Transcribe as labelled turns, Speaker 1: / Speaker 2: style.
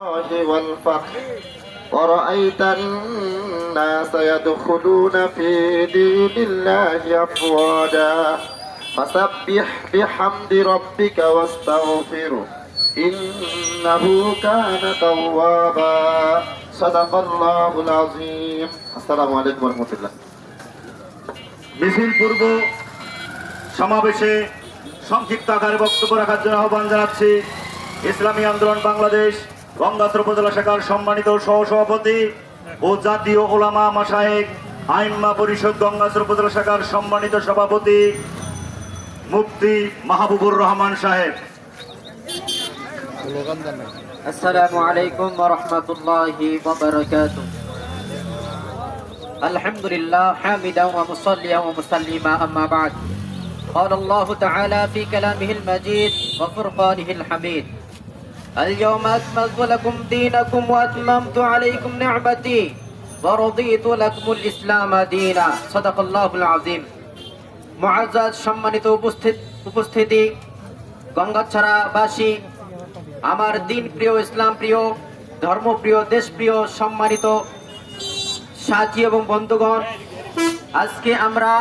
Speaker 1: الله والفقر ورأيت الناس يدخلون في دين الله أفواجا فسبح بحمد ربك واستغفره إنه كان توابا صدق الله العظيم السلام عليكم ورحمة الله
Speaker 2: মিছিল পূর্ব সমাবেশে সংক্ষিপ্ত আকারে বক্তব্য রাখার জন্য আহ্বান জানাচ্ছি ইসলামী আন্দোলন বাংলাদেশ গঙ্গাত্র উপজেলা শাখার সম্মানিত সহসভাপতি ও জাতীয় ওলামা মাসায়েক আইনমা পরিষদ গঙ্গাত্র উপজেলা শাখার সম্মানিত সভাপতি মুফতি মাহবুবুর রহমান সাহেব
Speaker 3: السلام عليكم ورحمة الله وبركاته الحمد لله حامدا ومصليا ومسلما أما بعد قال الله تعالى في كلامه المجيد وفرقانه الحميد اليوم أكملت لكم دينكم وأتممت عليكم نعمتي ورضيت لكم الإسلام دينا صدق الله العظيم معزز সম্মানিত উপস্থিত উপস্থিতি গঙ্গাছড়াবাসী আমার দিন প্রিয় ইসলাম প্রিয় ধর্মপ্রিয় দেশপ্রিয় সম্মানিত সাথী এবং বন্ধুগণ আজকে আমরা